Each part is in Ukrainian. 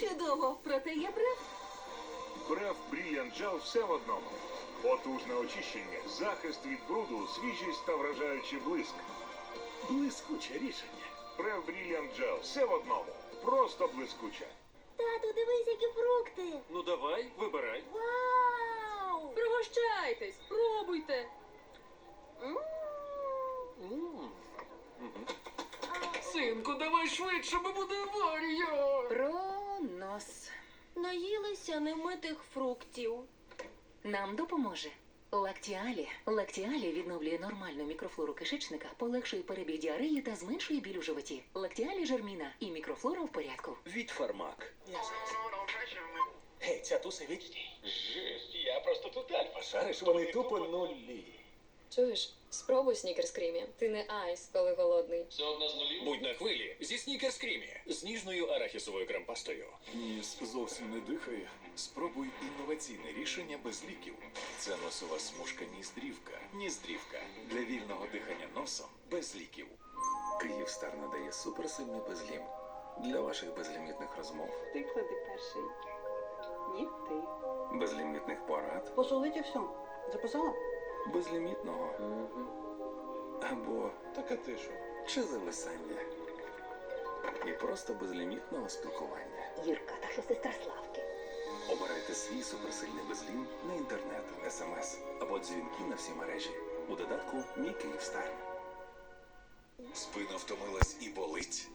Чудово, проте є бреф. Бреф Brilliant Gel все в одному. Потужне очищення, захист від бруду, свіжість та вражаючий блиск. Блискуче рішення. Бреф Brilliant Gel все в одному. Просто блискуче. Тату, дивись, які фрукти. Ну давай, вибирай. Вау! Пригощайтесь, пробуйте. Синку, давай швидше, бо буде аварія. Наїлися немитих фруктів. Нам допоможе. Лактіалі. Лактіалі відновлює нормальну мікрофлору кишечника, полегшує перебіг діареї та зменшує біль у животі. Лактіалі жерміна і мікрофлора в порядку. Від фармак. Гей, ця туса вічні. Жесть, я просто тут альфа. Шариш, вони тупо нулі. Чуєш, спробуй снікерс крімі. Ти не айс, коли голодний. Це одна з нулів. Будь на хвилі зі снікерс крімі з ніжною арахісовою кремпастою. Ніс зовсім не дихає. Спробуй інноваційне рішення без ліків. Це носова смужка ніздрівка. Ніздрівка для вільного дихання носом без ліків. Київстар надає суперсильний безлім для ваших безлімітних розмов, Ти клади перший. Ні, ти. безлімітних порад, Посолить все. Записала? Безлімітного або Так а ти що? чи зависання. І просто безлімітного спілкування. Юрка, та що сестра Славки. Обирайте свій суперсильний безлім на інтернет, смс або дзвінки на всі мережі у додатку Мій Київстар. Спина втомилась і болить.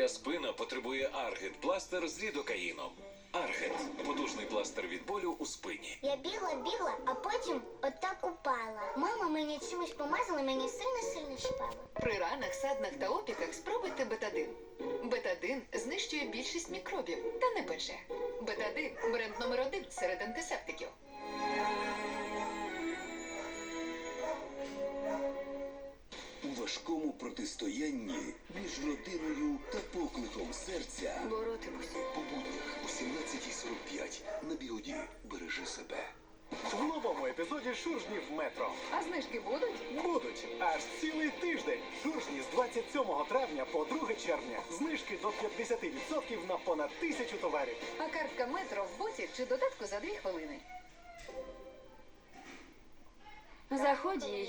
Твоя спина потребує Аргет пластир з лідокаїном. Аргет потужний пластир від болю у спині. Я бігла, бігла, а потім отак упала. Мама мені чимось помазала, мені сильно-сильно шипало. При ранах, саднах та опіках спробуйте бетадин. Бетадин знищує більшість мікробів та не пече. Бетадин бренд номер один серед антисептиків. Важкому протистоянні між родиною та покликом серця Боротимось. по буднях о 17.45 на біоді бережи себе. В новому епізоді Шуржнів метро. А знижки будуть? Будуть аж цілий тиждень. Шуржні з 27 травня по 2 червня. Знижки до 50% на понад тисячу товарів. А картка метро в боті чи додатку за дві хвилини. Заходь, її